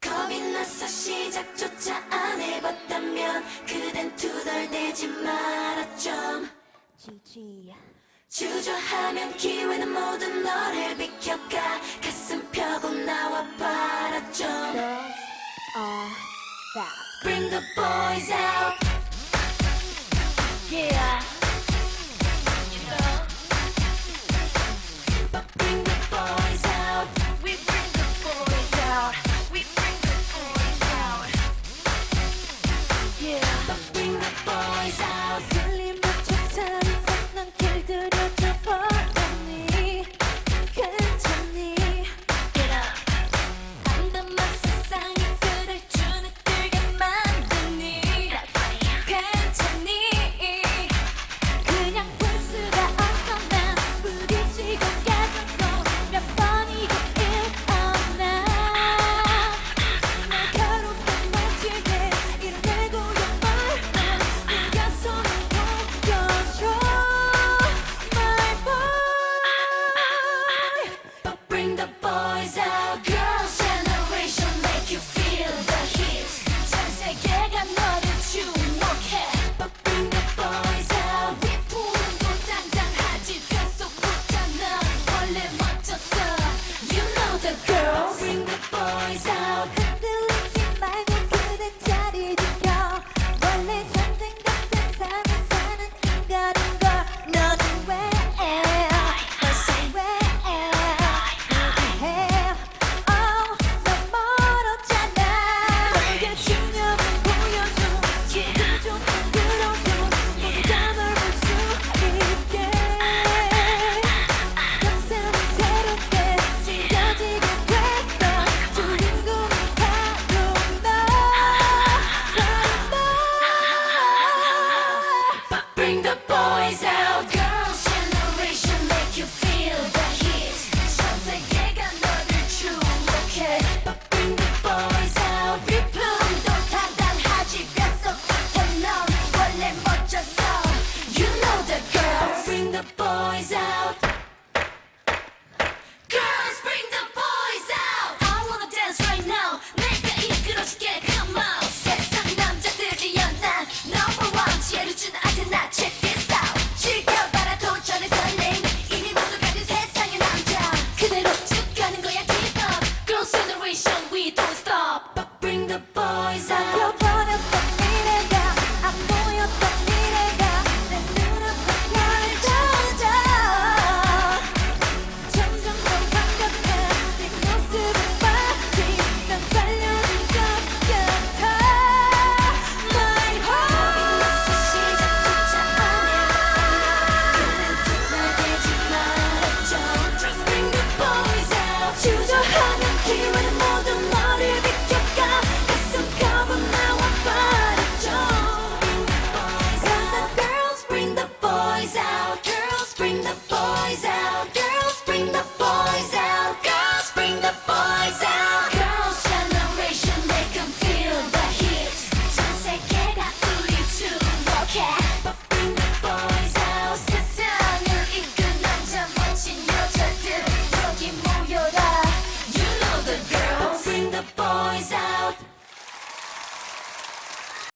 겁이 나서 시작조차 안 해봤다면 그댄 투덜대지 말았죠. 주저하면 기회는 모든 너를 비켜가 가슴 펴고 나와 바랐죠. Bring the boys out. Yeah. Bring the boys out. Girls' generation make you feel the heat. 전세계가 너를 주목해. But bring the boys out. 리플도 타당하지 뼛속부터 넌 원래 멋졌어. You know the girls. Bring the boys out.